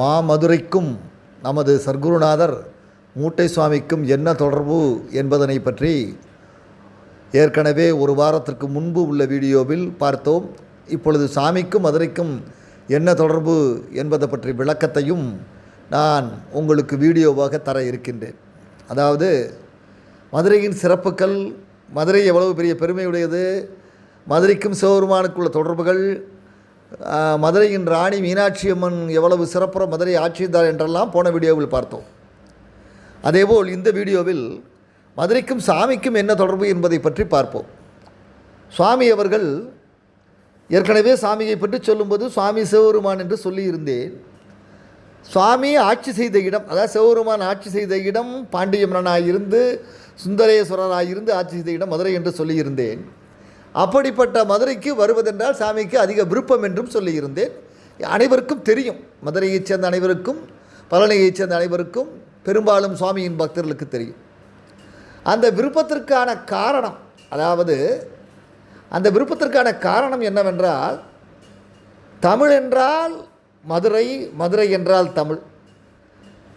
மாமதுரைக்கும் நமது சர்க்குருநாதர் மூட்டை சுவாமிக்கும் என்ன தொடர்பு என்பதனை பற்றி ஏற்கனவே ஒரு வாரத்திற்கு முன்பு உள்ள வீடியோவில் பார்த்தோம். இப்பொழுது சாமிக்கும் மதுரைக்கும் என்ன தொடர்பு என்பதை பற்றி விளக்கத்தையும் நான் உங்களுக்கு வீடியோவாக தர இருக்கின்றேன். அதாவது மதுரையின் சிறப்புகள் மதுரை எவ்வளவு பெரிய பெருமையுடையது மதுரைக்கும் சிவபெருமானுக்குள்ள தொடர்புகள் மதுரையின் ராணி மீனாட்சி அம்மன் எவ்வளவு சிறப்புற மதுரை ஆட்சிந்தார் என்றெல்லாம் போன வீடியோவில் பார்த்தோம். அதேபோல் இந்த வீடியோவில் மதுரைக்கும் சாமிக்கும் என்ன தொடர்பு என்பதை பற்றி பார்ப்போம். சுவாமி அவர்கள் ஏற்கனவே சாமியை பற்றி சொல்லும்போது சுவாமி சிவபெருமான் என்று சொல்லியிருந்தேன். சுவாமி ஆட்சி செய்த இடம் அதாவது சிவபெருமான் ஆட்சி செய்த இடம் பாண்டிய மன்னனாக இருந்து சுந்தரேஸ்வரராக இருந்து ஆட்சி செய்த இடம் மதுரை என்று சொல்லியிருந்தேன். அப்படிப்பட்ட மதுரைக்கு வருவதென்றால் சாமிக்கு அதிக விருப்பம் என்றும் சொல்லியிருந்தேன். அனைவருக்கும் தெரியும். மதுரையைச் சேர்ந்த அனைவருக்கும் பழனியைச் சேர்ந்த அனைவருக்கும் பெரும்பாலும் சுவாமியின் பக்தர்களுக்கு தெரியும். அந்த விருப்பத்திற்கான காரணம் அதாவது அந்த விருப்பத்திற்கான காரணம் என்னவென்றால் தமிழ் என்றால் மதுரை மதுரை என்றால் தமிழ்.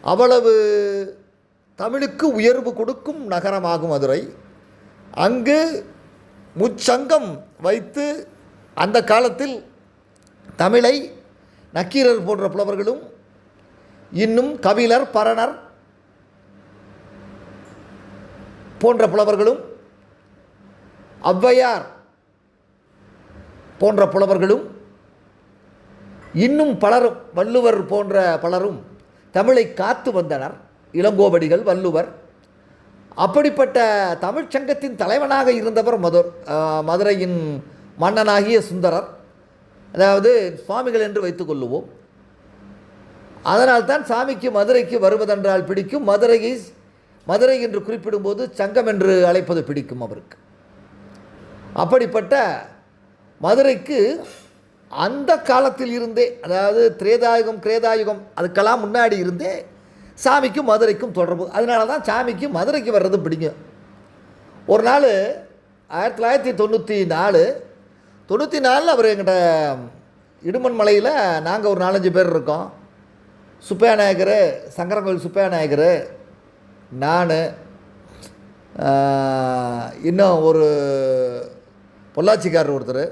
அவ்வளவு தமிழுக்கு உயர்வு கொடுக்கும் நகரமாகும் மதுரை. அங்கு முச்சங்கம் வைத்து அந்த காலத்தில் தமிழை நக்கீரர் போன்ற புலவர்களும் இன்னும் கபிலர் பரணர் போன்ற புலவர்களும் ஔவையார் போன்ற புலவர்களும் இன்னும் பலரும் வள்ளுவர் போன்ற பலரும் தமிழை காத்து வந்தனர். இளங்கோவடிகள் வள்ளுவர் அப்படிப்பட்ட தமிழ்ச்சங்கத்தின் தலைவனாக இருந்தவர் மதுர் மதுரையின் மன்னனாகிய சுந்தரர். அதாவது சுவாமிகள் என்று வைத்துக்கொள்ளுவோம் அதனால்தான் சாமிக்கு மதுரைக்கு வருவதென்றால் பிடிக்கும். மதுரையை மதுரை என்று குறிப்பிடும்போது சங்கம் என்று அழைப்பது பிடிக்கும் அவருக்கு. அப்படிப்பட்ட மதுரைக்கு அந்த காலத்தில் இருந்தே அதாவது திரேதாயுகம் கிரேதாயுகம் அதுக்கெல்லாம் முன்னாடி இருந்தே சாமிக்கும் மதுரைக்கும் தொடர்பு. அதனால தான் சாமிக்கு மதுரைக்கு வர்றது பிடிக்கும். ஒரு நாள் ஆயிரத்தி தொள்ளாயிரத்தி தொண்ணூற்றி நாலு தொண்ணூற்றி நாலில் அவர் எங்கிட்ட இடுமன் மலையில் நாங்கள் ஒரு நாலஞ்சு பேர் இருக்கோம். சுப்பையா நாயகர் சங்கரங்கோயில் சுப்பையா நாயகர் நான் இன்னும் ஒரு பொள்ளாச்சிக்காரர் ஒருத்தர்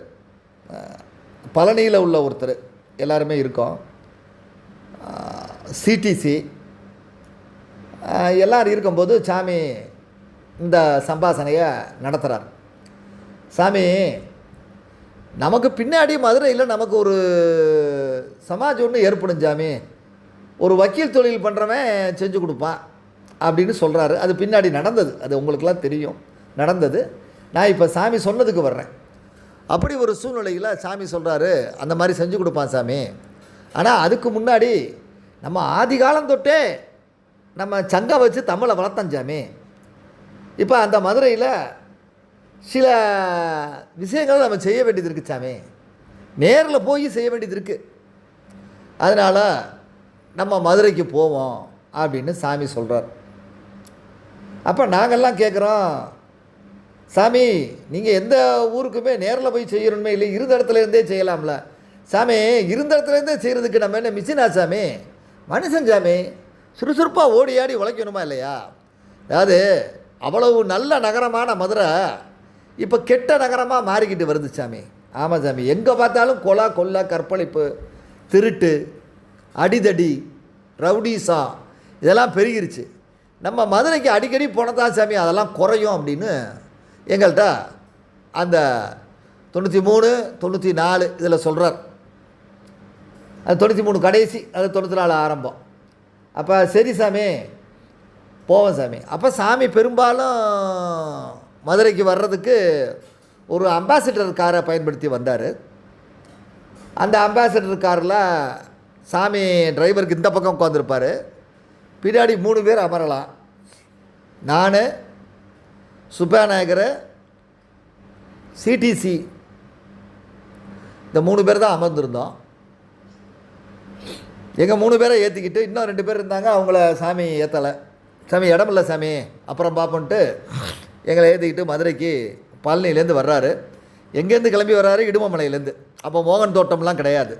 பழனியில் உள்ள ஒருத்தர் எல்லாருமே இருக்கோம். சிடிசி எல்லாரும் இருக்கும்போது சாமி இந்த சம்பாசனையை நடத்துகிறார் சாமி நமக்கு பின்னாடி மதுரையில் நமக்கு ஒரு சமாஜ் ஒன்று ஏற்படும் சாமி. ஒரு வக்கீல் தொழில் பண்ணுறவன் செஞ்சு கொடுப்பான் அப்படின்னு சொல்கிறாரு அது பின்னாடி நடந்தது. அது உங்களுக்கெல்லாம் தெரியும். நடந்தது. நான் இப்போ சாமி சொன்னதுக்கு வர்றேன். அப்படி ஒரு சூழ்நிலையில் சாமி சொல்கிறாரு அந்த மாதிரி செஞ்சு கொடுப்பான் சாமி. ஆனால் அதுக்கு முன்னாடி நம்ம ஆதி காலம் தொட்டே நம்ம சங்கம் வச்சு தமிழை வளர்த்தோம் சாமி இப்போ அந்த மதுரையில் சில விஷயங்கள் நம்ம செய்ய வேண்டியது இருக்குது சாமி. நேரில் போய் செய்ய வேண்டியது இருக்குது அதனால் நம்ம மதுரைக்கு போவோம் அப்படின்னு சாமி சொல்கிறார் அப்போ நாங்கள்லாம் கேட்குறோம் சாமி நீங்கள் எந்த ஊருக்குமே நேரில் போய் செய்யணுமே இல்லை இருந்த இடத்துல இருந்தே செய்யலாம்ல. சாமி இருந்த இடத்துலேருந்தே செய்கிறதுக்கு நம்ம என்ன மிஷினா சாமி? மனுஷன் சாமி. சுறுசுறுப்பாக ஓடி ஆடி உழைக்கணுமா இல்லையா? அதாவது அவ்வளவு நல்ல நகரமான மதுரை இப்போ கெட்ட நகரமாக மாறிக்கிட்டு வருது சாமி. ஆமாம் சாமி. எங்கே பார்த்தாலும் கொலா கொல்லா கற்பழிப்பு திருட்டு அடிதடி ரவுடிசா இதெல்லாம் பெருகிருச்சு. நம்ம மதுரைக்கு அடிக்கடி போனதான் சாமி? அதெல்லாம் குறையும் அப்படின்னு எங்கள்கிட்ட அந்த தொண்ணூற்றி மூணு தொண்ணூற்றி நாலு இதில் சொல்கிறார் அது தொண்ணூற்றி மூணு கடைசி அது தொண்ணூற்றி நாலு ஆரம்பம். அப்போ சரி சாமி போவோம் சாமி. அப்போ சாமி பெரும்பாலும் மதுரைக்கு வர்றதுக்கு ஒரு அம்பாசிடர் காரை பயன்படுத்தி வந்தார். அந்த அம்பாசிடர் காரில் சாமி டிரைவருக்கு இந்த பக்கம் உட்காந்துருப்பார் பின்னாடி மூணு பேர் அமரலாம். நான் சுப்பநாயகர் சிடிசி இந்த மூணு பேர் தான் அமர்ந்திருந்தோம். எங்கள் மூணு பேரை ஏற்றிக்கிட்டு இன்னும் ரெண்டு பேர் இருந்தாங்க அவங்கள சாமி ஏற்றலை சாமி இடமில்ல சாமி. அப்புறம் பார்ப்போன்ட்டு எங்களை ஏற்றிக்கிட்டு மதுரைக்கு பழனிலேருந்து வர்றாரு. எங்கேருந்து கிளம்பி வர்றாரு? இடுமமலையிலேருந்து அப்போ மோகன் தோட்டம்லாம் கிடையாது.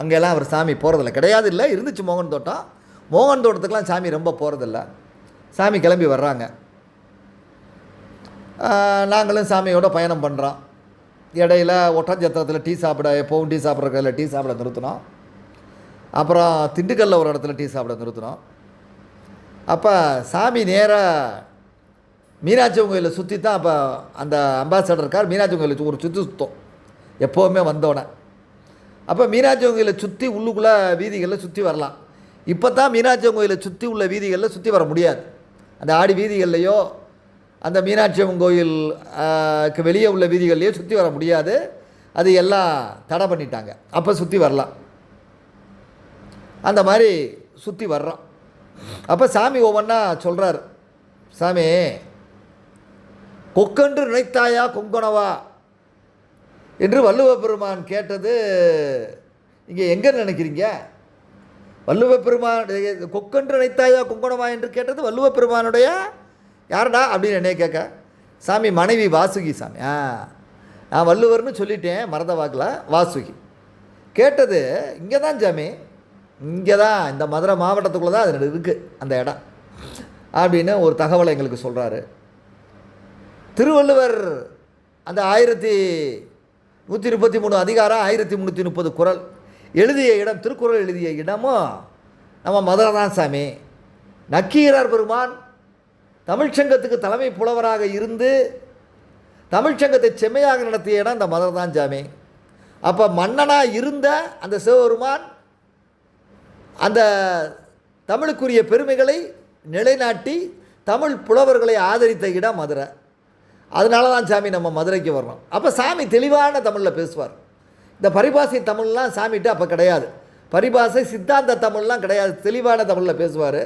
அங்கெல்லாம் அவர் சாமி போகிறதில்ல கிடையாது இல்லை இருந்துச்சு மோகன் தோட்டம். மோகன் தோட்டத்துக்கெலாம் சாமி ரொம்ப போகிறதில்ல சாமி கிளம்பி வர்றாங்க. நாங்களும் சாமியோட பயணம் பண்ணுறோம் இடையில ஒட்டஞ்சத்திரத்தில் டீ சாப்பிட எப்போவும் டீ சாப்பிட்ற டீ சாப்பிட நிறுத்தினோம். அப்புறம் திண்டுக்கல்ல ஒரு இடத்துல டீ சாப்பிட நிறுத்தினோம். அப்போ சாமி நேராக மீனாட்சி கோயிலில் சுற்றி தான் அப்போ அந்த அம்பாசடர் இருக்கார். மீனாட்சி கோயிலில் ஒரு சுற்றி சுத்தம். எப்போவுமே வந்தோடனே அப்போ மீனாட்சி கோயிலை சுற்றி உள்ளுக்குள்ளே வீதிகளில் சுற்றி வரலாம். இப்போ தான் மீனாட்சி கோயிலை சுற்றி உள்ள வீதிகளில் சுற்றி வர முடியாது. அந்த ஆடி வீதிகள்லையோ அந்த மீனாட்சி அம்மன் வெளியே உள்ள வீதிகள்லையோ சுற்றி வர முடியாது. அது எல்லாம் தடை பண்ணிட்டாங்க. அப்போ சுற்றி வரலாம். அந்த மாதிரி சுற்றி வர்றோம். அப்போ சாமி ஒவ்வொன்றா சொல்கிறார் சாமி கொக்கென்று நினைத்தாயா கொங்கணவா? என்று வள்ளுவ பெருமான் கேட்டது இங்கே எங்கே நினைக்கிறீங்க? வள்ளுவ பெருமான் கொக்கென்று நினைத்தாயா கொங்கணவா? என்று கேட்டது வள்ளுவ பெருமானுடைய யாருடா? அப்படின்னு என்னைய கேட்க சாமி மனைவி வாசுகி சாமி. ஆ நான் வள்ளுவர்னு சொல்லிட்டேன் மரத வாக்கில் வாசுகி. கேட்டது இங்கே தான் சாமி இங்கே தான் இந்த மதுரை மாவட்டத்துக்குள்ளே தான் அது இருக்குது அந்த இடம். அப்படின்னு ஒரு தகவலை எங்களுக்கு சொல்கிறாரு திருவள்ளுவர் அந்த ஆயிரத்தி நூற்றி முப்பத்தி மூணு அதிகாரம் ஆயிரத்தி முந்நூற்றி முப்பது குறள் எழுதிய இடம் திருக்குறள் எழுதிய இடமும் நம்ம மதுரை தான் சாமி. நக்கீரர் பெருமான் தமிழ்ச்சங்கத்துக்கு தலைமை புலவராக இருந்து தமிழ்ச்சங்கத்தை செம்மையாக நடத்திய இடம் இந்த மதுரை தான் சாமி. அப்போ மன்னனாக இருந்த அந்த சிவபெருமான் அந்த தமிழுக்குரிய பெருமைகளை நிலைநாட்டி தமிழ் புலவர்களை ஆதரித்த இடம் மதுரை. அதனால தான் சாமி நம்ம மதுரைக்கு வரணும் அப்போ சாமி தெளிவான தமிழில் பேசுவார். இந்த பரிபாசை தமிழ்லாம் சாமிகிட்ட அப்போ கிடையாது. பரிபாசை சித்தாந்த தமிழ்லாம் கிடையாது. தெளிவான தமிழில் பேசுவார்.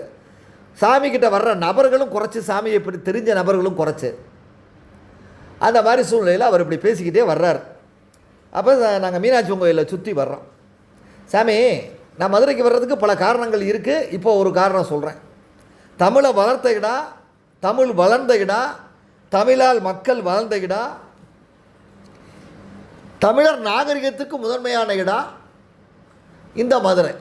சாமிக்கிட்ட வர்ற நபர்களும் குறைச்சி சாமியை இப்படி தெரிஞ்ச நபர்களும் குறைச்சி. அந்த மாதிரி சூழ்நிலையில் அவர் இப்படி பேசிக்கிட்டே வர்றார். அப்போ நாங்கள் மீனாட்சி கோயிலில் சுற்றி வர்றோம். சாமி நான் மதுரைக்கு வர்றதுக்கு பல காரணங்கள் இருக்குது இப்போ ஒரு காரணம் சொல்கிறேன் தமிழை வளர்த்த இடா தமிழ் வளர்ந்த இடா தமிழால் மக்கள் வளர்ந்த இடா தமிழர் நாகரிகத்துக்கு முதன்மையான இடம் இந்த மதுரை.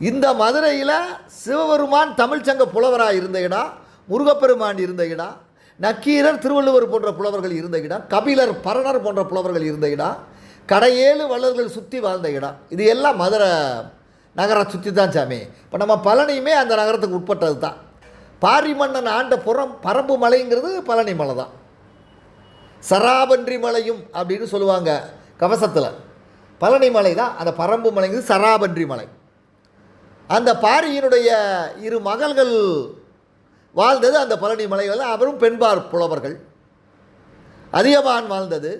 இந்த மதுரையில் சிவபெருமான் தமிழ்ச்சங்க புலவராக இருந்த இடம் முருகப்பெருமான் இருந்த இடம் நக்கீரர் திருவள்ளுவர் போன்ற புலவர்கள் இருந்த இடம் கபிலர் பரணர் போன்ற புலவர்கள் இருந்த இடம் கடையேழு வள்ளல்கள் சுற்றி வாழ்ந்த இடம். இது எல்லாம் மதுரை நகரை சுற்றி தான் சாமி. இப்போ நம்ம பழனியுமே அந்த நகரத்துக்கு உட்பட்டது தான் பாரிமன்னன் ஆண்ட புறம் பரம்பு மலைங்கிறது பழனி மலை தான். சராபன்றி மலையும் அப்படின்னு சொல்லுவாங்க கவசத்தில். பழனி மலை தான் அந்த பரம்பு மலைங்கிறது சராபன்றி மலை. அந்த பாரியினுடைய இரு மகள்கள் வாழ்ந்தது அந்த பழனி மலைகள் அவரும் பெண்பார் புலவர்கள். அதியமான் வாழ்ந்தது.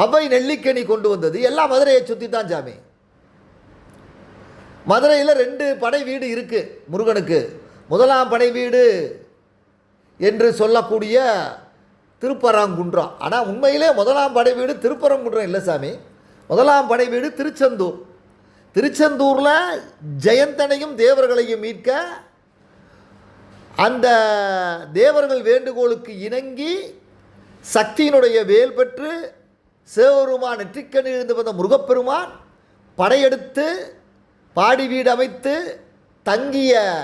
அவ்வை நெல்லிக்கனி கொண்டு வந்தது. எல்லாம் மதுரையை சுற்றி தான் சாமி. மதுரையில் ரெண்டு படை வீடு இருக்குது முருகனுக்கு. முதலாம் படை வீடு என்று சொல்லக்கூடிய திருப்பரங்குன்றம். ஆனால் உண்மையிலே முதலாம் படை வீடு திருப்பரங்குன்றம் இல்லை சாமி. முதலாம் படை வீடு திருச்செந்தூர். திருச்செந்தூரில் ஜெயந்தனையும் தேவர்களையும் மீட்க அந்த தேவர்கள் வேண்டுகோளுக்கு இணங்கி சக்தியினுடைய வேல் பெற்று சிவபெருமான் நெற்றிக்கண் இருந்து வந்த முருகப்பெருமான் படையெடுத்து பாடி வீடு அமைத்து தங்கிய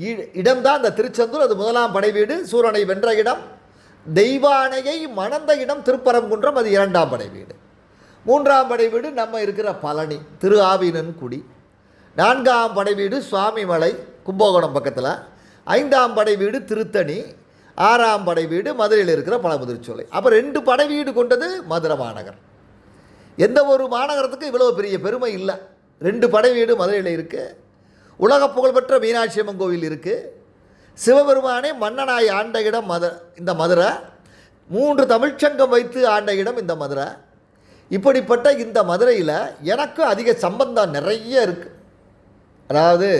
இ- இடம்தான் அந்த திருச்செந்தூர். அது முதலாம் படை வீடு. சூரனை வென்ற இடம். தெய்வானையை மணந்த இடம் திருப்பரங்குன்றம். அது இரண்டாம் படை வீடு. மூன்றாம் படை வீடு நம்ம இருக்கிற பழனி திரு ஆவினன் குடி. நான்காம் படை வீடு சுவாமிமலை கும்பகோணம் பக்கத்தில். ஐந்தாம் படை வீடு திருத்தணி. ஆறாம் படை வீடு மதுரையில் இருக்கிற பழமுதிர்ச்சோலை அப்போ ரெண்டு படை வீடு கொண்டது மதுரை மாநகர். எந்த ஒரு மாநகரத்துக்கு இவ்வளோ பெரிய பெருமை இல்லை. ரெண்டு படை வீடு மதுரையில் இருக்குது உலக புகழ்பெற்ற மீனாட்சி அம்மன் கோவில் இருக்குது சிவபெருமானே மன்னனாய் ஆண்ட இடம் மத இந்த மதுரை. மூன்று தமிழ்ச்சங்கம் வைத்து ஆண்ட இடம் இந்த மதுரை. இப்படிப்பட்ட இந்த மதுரையில் எனக்கு அதிக சம்பந்தம் நிறைய இருக்குது அதாவது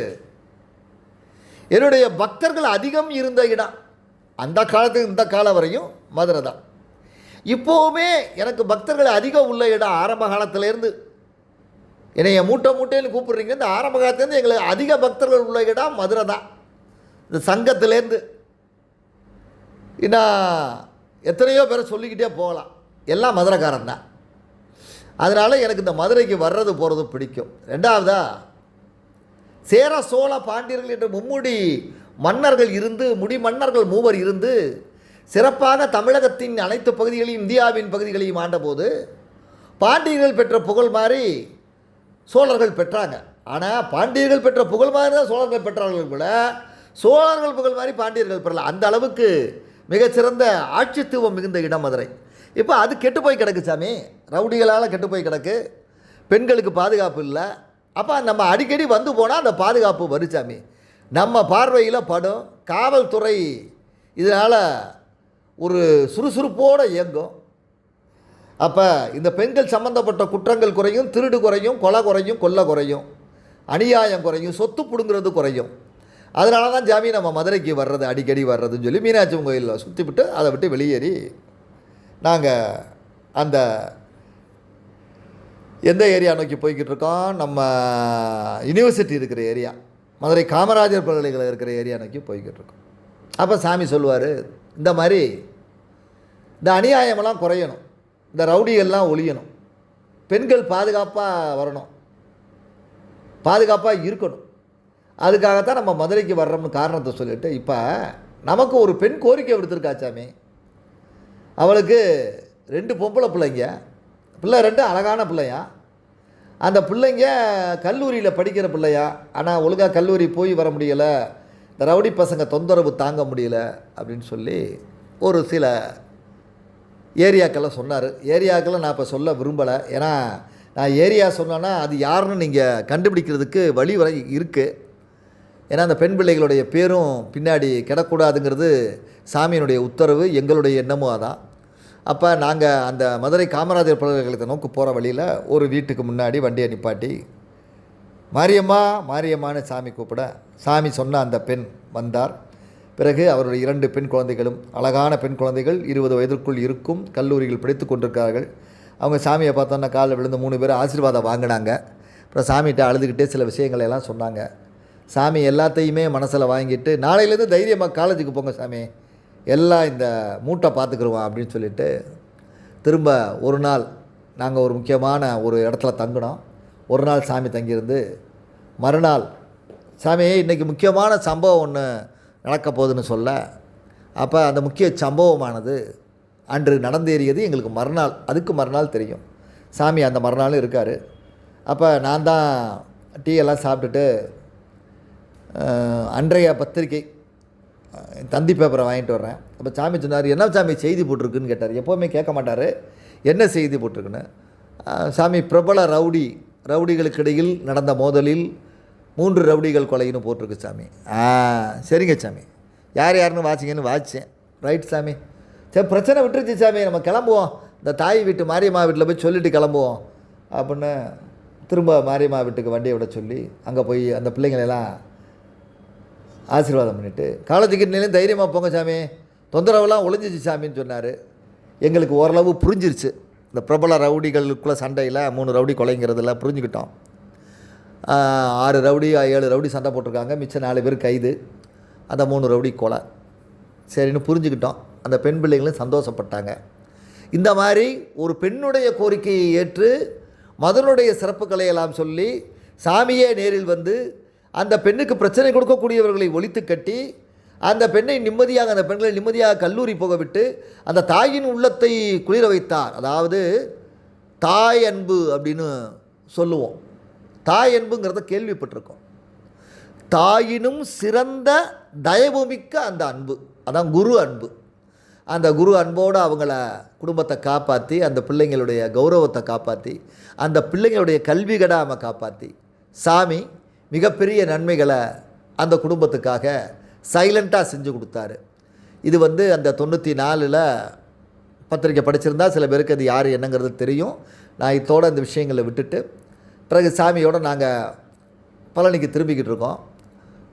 என்னுடைய பக்தர்கள் அதிகம் இருந்த இடம். அந்த காலத்துக்கு இந்த காலம் வரையும் மதுரை தான். இப்போவுமே எனக்கு பக்தர்கள் அதிகம் உள்ள இடம் ஆரம்ப காலத்திலேருந்து. என்னைய மூட்டை மூட்டைன்னு கூப்பிடுறீங்க இந்த ஆரம்ப காலத்துலேருந்து எங்களுக்கு அதிக பக்தர்கள் உள்ள இடம் மதுரை தான். இந்த சங்கத்திலேருந்து. இன்னும் எத்தனையோ பேரை சொல்லிக்கிட்டே போகலாம். எல்லாம் மதுரைக்காரன் தான். அதனால் எனக்கு இந்த மதுரைக்கு வர்றது போகிறது பிடிக்கும். ரெண்டாவதா சேர சோழ பாண்டியர்கள் என்ற மும்முடி மன்னர்கள் இருந்து முடி மன்னர்கள் மூவர் இருந்து சிறப்பாக தமிழகத்தின் அனைத்து பகுதிகளையும் இந்தியாவின் பகுதிகளையும் ஆண்டபோது பாண்டியர்கள் பெற்ற புகழ் மாதிரி சோழர்கள் பெற்றாங்க. ஆனால் பாண்டியர்கள் பெற்ற புகழ் மாதிரி தான் சோழர்கள் பெற்றார்கள் கூட சோழர்கள் புகழ் மாதிரி பாண்டியர்கள் பெறல. அந்த அளவுக்கு மிகச்சிறந்த ஆட்சித்துவம் மிகுந்த இடம் மதுரை. இப்போ அது கெட்டு போய் கிடக்கு சாமி. ரவுடிகளால் கெட்டு போய் கிடக்கு. பெண்களுக்கு பாதுகாப்பு இல்லை. அப்போ நம்ம அடிக்கடி வந்து போனால் அந்த பாதுகாப்பு வரும் சாமி. நம்ம பார்வையில் படும் காவல்துறை இதனால் ஒரு சுறுசுறுப்போடு இயங்கும். அப்போ இந்த பெண்கள் சம்மந்தப்பட்ட குற்றங்கள் குறையும் திருடு குறையும் கொலை குறையும் கொல்லை குறையும் அநியாயம் குறையும் சொத்து பிடுங்கிறது குறையும். அதனால தான் ஜாமி நம்ம மதுரைக்கு வர்றது அடிக்கடி வர்றதுன்னு சொல்லி மீனாட்சி கோயிலில் சுற்றி விட்டு அதை விட்டு வெளியேறி நாங்கள் அந்த எந்த ஏரியா நோக்கி போய்கிட்டு இருக்கோம்? நம்ம யுனிவர்சிட்டி இருக்கிற ஏரியா மதுரை காமராஜர் பல்கலைக்கழகம் இருக்கிற ஏரியா நோக்கி போய்கிட்டு இருக்கோம். அப்போ சாமி சொல்லுவார் இந்த மாதிரி இந்த அநியாயமெல்லாம் குறையணும். இந்த ரவுடிகள்லாம் ஒழியணும். பெண்கள் பாதுகாப்பாக வரணும். பாதுகாப்பாக இருக்கணும். அதுக்காகத்தான் நம்ம மதுரைக்கு வர்றோம்னு காரணத்தை சொல்லிட்டு இப்போ நமக்கு ஒரு பெண் கோரிக்கை விடுத்திருக்கா சாமி? அவளுக்கு ரெண்டு பொம்பளை பிள்ளைங்க பிள்ளை ரெண்டு அழகான பிள்ளையா? அந்த பிள்ளைங்க கல்லூரியில் படிக்கிற பிள்ளையா? ஆனால் ஒழுங்காக கல்லூரி போய் வர முடியலை. இந்த ரவுடி பசங்க தொந்தரவு தாங்க முடியல அப்படின்னு சொல்லி ஒரு சில ஏரியாக்கெல்லாம் சொன்னார். ஏரியாக்கெல்லாம் நான் இப்போ சொல்ல விரும்பலை. ஏன்னா நான் ஏரியா சொன்னேன்னா அது யாருன்னு நீங்கள் கண்டுபிடிக்கிறதுக்கு வழி வரை இருக்குது ஏன்னா அந்த பெண் பிள்ளைகளுடைய பேரும் பின்னாடி கிடக்கூடாதுங்கிறது சாமியினுடைய உத்தரவு எங்களுடைய எண்ணமும் அதான். அப்போ நாங்கள் அந்த மதுரை காமராஜர் பல்கலைக்கழகத்தை நோக்கி போகிற வழியில் ஒரு வீட்டுக்கு முன்னாடி வண்டியை நிப்பாட்டி மாரியம்மா மாரியம்மான்னு சாமி கூப்பிட சாமி சொன்ன அந்த பெண் வந்தார். பிறகு அவருடைய இரண்டு பெண் குழந்தைகளும் அழகான பெண் குழந்தைகள் இருபது வயதிற்குள் இருக்கும் கல்லூரியில் படித்து கொண்டிருக்கிறார்கள். அவங்க சாமியை பார்த்தோன்னா காலில் விழுந்து மூணு பேர் ஆசீர்வாதம் வாங்கினாங்க. அப்புறம் சாமிகிட்ட அழுதுகிட்டே சில விஷயங்களை எல்லாம் சொன்னாங்க. சாமி எல்லாத்தையுமே மனசில் வாங்கிட்டு நாளையிலேருந்து தைரியமாக காலேஜுக்கு போங்க சாமி. எல்லாம் இந்த மூட்டை பார்த்துக்குருவோம் அப்படின்னு சொல்லிட்டு திரும்ப ஒரு நாள் நாங்கள் ஒரு முக்கியமான ஒரு இடத்துல தங்கினோம். ஒரு நாள் சாமி தங்கியிருந்து மறுநாள் சாமி இன்றைக்கி முக்கியமான சம்பவம் ஒன்று நடக்க போகுதுன்னு சொல்ல. அப்போ அந்த முக்கிய சம்பவமானது அன்று நடந்தேறியது எங்களுக்கு மறுநாள் அதுக்கு மறுநாள் தெரியும். சாமி அந்த மறுநாளும் இருக்கார். அப்போ நான் தான் டீ எல்லாம் சாப்பிட்டுட்டு அன்றைய பத்திரிகை தந்தி பேப்பரை வாங்கிட்டு வர்றேன். அப்போ சாமி சொன்னார் என்ன சாமி செய்தி போட்டிருக்குன்னு? கேட்டார். எப்போவுமே கேட்க மாட்டார். என்ன செய்தி போட்டிருக்குன்னு? சாமி பிரபல ரவுடி ரவுடிகளுக்கு இடையில் நடந்த மோதலில் மூன்று ரவுடிகள் கொலைன்னு போட்டிருக்கு சாமி. ஆ சரிங்க சாமி. யார் யாருன்னு வாச்சிங்கன்னு வாச்சேன் ரைட் சாமி. சரி பிரச்சனை விட்டுருச்சு சாமி. நம்ம கிளம்புவோம். இந்த தாய் வீட்டு மாரியம்மா வீட்டில் போய் சொல்லிட்டு கிளம்புவோம். அப்படின்னு திரும்ப மாரியம்மா வீட்டுக்கு வண்டியை விட சொல்லி அங்கே போய் அந்த பிள்ளைங்களெல்லாம் ஆசீர்வாதம் பண்ணிவிட்டு காலேஜுக்கு நிலையும் தைரியமாக போங்க சாமி. தொந்தரவெல்லாம் ஒளிஞ்சிச்சு சாமின்னு சொன்னார். எங்களுக்கு ஓரளவு புரிஞ்சிருச்சு. இந்த பிரபல ரவுடிகளுக்குள்ளே சண்டையில் மூணு ரவுடி கொலைங்கிறதுல புரிஞ்சுக்கிட்டோம். ஆறு ரவுடி ஏழு ரவுடி சண்டை போட்டிருக்காங்க. மிச்சம் நாலு பேர் கைது. அந்த மூணு ரவுடி கொலை. சரின்னு புரிஞ்சுக்கிட்டோம். அந்த பெண் பிள்ளைங்களும் சந்தோஷப்பட்டாங்க. இந்த மாதிரி ஒரு பெண்ணுடைய கோரிக்கையை ஏற்று மதனுடைய சிறப்புகளை எல்லாம் சொல்லி சாமியே நேரில் வந்து அந்த பெண்ணுக்கு பிரச்சனை கொடுக்கக்கூடியவர்களை ஒழித்து கட்டி அந்த பெண்ணை நிம்மதியாக அந்த பெண்களை நிம்மதியாக கல்லூரி போக விட்டு அந்த தாயின் உள்ளத்தை குளிர வைத்தார். அதாவது தாய் அன்பு அப்படின்னு சொல்லுவோம். தாய் அன்புங்கிறத கேள்விப்பட்டிருக்கோம். தாயினும் சிறந்த தயவுமிக்க அந்த அன்பு. அதான் குரு அன்பு. அந்த குரு அன்போடு அவங்கள குடும்பத்தை காப்பாற்றி அந்த பிள்ளைங்களுடைய கௌரவத்தை காப்பாற்றி அந்த பிள்ளைங்களுடைய கல்வி கடாமல் காப்பாற்றி. சாமி மிகப்பெரிய நன்மைகளை அந்த குடும்பத்துக்காக சைலண்ட்டாக செஞ்சு கொடுத்தாரு. இது வந்து அந்த தொண்ணூற்றி நாலில் பத்திரிக்கை படிச்சிருந்தா சில பேருக்கு அது யார் என்னங்கிறது தெரியும். நான் இதோட இந்த விஷயங்களை விட்டுட்டு பிறகு சாமியோடு நாங்கள் பழனிக்கு திரும்பிக்கிட்டு இருக்கோம்.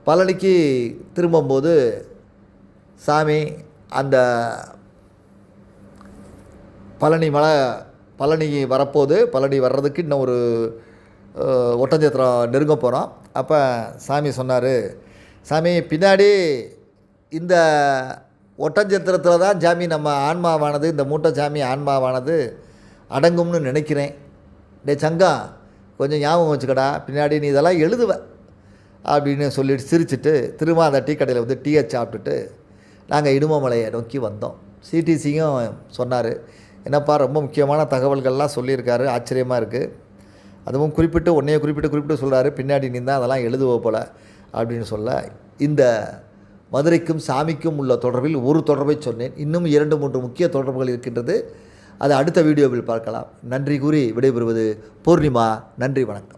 பழனிக்கு திரும்பும்போது சாமி அந்த பழனி மலை பழனி வரப்போது பழனி வர்றதுக்கு இன்னும் ஒரு ஒட்டஞ்சத்திரம் நெருங்க போகிறோம் அப்போ சாமி சொன்னார் சாமி பின்னாடி இந்த ஒட்டஞ்சத்திரத்தில் தான் சாமி நம்ம ஆன்மாவானது இந்த மூட்டை சாமி ஆன்மாவானது அடங்கும்னு நினைக்கிறேன். டே சங்கம் கொஞ்சம் ஞாபகம் வச்சுக்கடா பின்னாடி நீ இதெல்லாம் எழுதுவ. அப்படின்னு சொல்லிட்டு சிரிச்சிட்டு திரும்ப அந்த டீ கடையில் வந்து டீயை சாப்பிட்டுட்டு நாங்கள் இடுமமலையை நோக்கி வந்தோம். சிடிசியும் சொன்னார் என்னப்பா ரொம்ப முக்கியமான தகவல்கள்லாம் சொல்லியிருக்காரு ஆச்சரியமாக இருக்குது அதுவும் குறிப்பிட்டு உன்னைய குறிப்பிட்டு குறிப்பிட்டு சொல்கிறாரு பின்னாடி நீ தான் அதெல்லாம் எழுதுவ போல அப்படின்னு சொல்ல இந்த மதுரைக்கும் சாமிக்கும் உள்ள தொடர்பில் ஒரு தொடர்பை சொன்னேன். இன்னும் இரண்டு மூன்று முக்கிய தொடர்புகள் இருக்கின்றது. அதை அடுத்த வீடியோவில் பார்க்கலாம். நன்றி கூறி விடைபெறுவது பூர்ணிமா. நன்றி வணக்கம்.